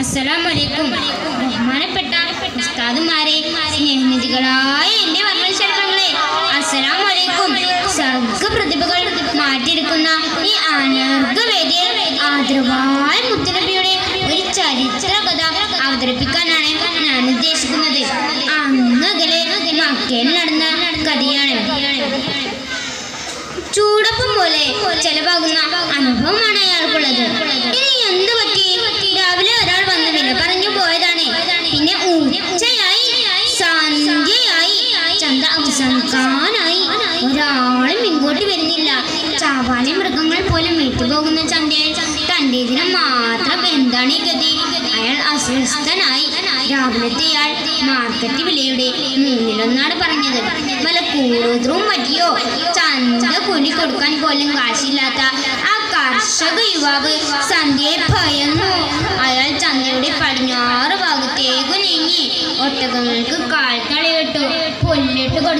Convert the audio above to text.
അസ്സലാമലൈക്കും. ബഹുമാനപ്പെട്ട ഉസ്താദുമാരെ സ്നേഹനിധികളായ അസ്സലാമലൈക്കും. സർഗ പ്രതിഭകൾ ഈ ആനർഗ ആദരവായ ഒരു ചരിത്ര കഥ അവതരിപ്പിക്കാനാണ് ഞാൻ ഉദ്ദേശിക്കുന്നത്. അന്നകലെ നടന്ന പോലെ ചെലവാകുന്ന അനുഭവമാണ് അയാൾക്കുള്ളത്. ഇനി എന്ത് പറ്റി? രാവിലെ ഒരാൾ വന്ന് വില പറഞ്ഞു പോയതാണ്. പിന്നെ ഉച്ചയായി സന്ധ്യയായി ചന്ത അവസാനിക്കാനായി. ഒരാളും ഇങ്ങോട്ട് വരുന്നില്ല. ചാവാലി മൃഗങ്ങൾ പോലും വിട്ടുപോകുന്ന ചന്തയിൽ തന്റെ ഇതിനെ മാത്രം എന്താണ് അയാൾ മാർക്കറ്റ് വിലയുടെ മൂന്നിലൊന്നാണ് പറഞ്ഞത്. വല്ല കൂടുതലും മതിയോ? ചന്ത കൂലി കൊടുക്കാൻ പോലും കാശില്ലാത്ത ആ കർഷക യുവാവ് സന്ധ്യയെ ഭയന്നു. അയാൾ ചന്തയുടെ പടിഞ്ഞാറ് ഭാഗത്തേക്ക് നീങ്ങി. ഒട്ടകങ്ങൾക്ക് കാൽക്കളി വിട്ടു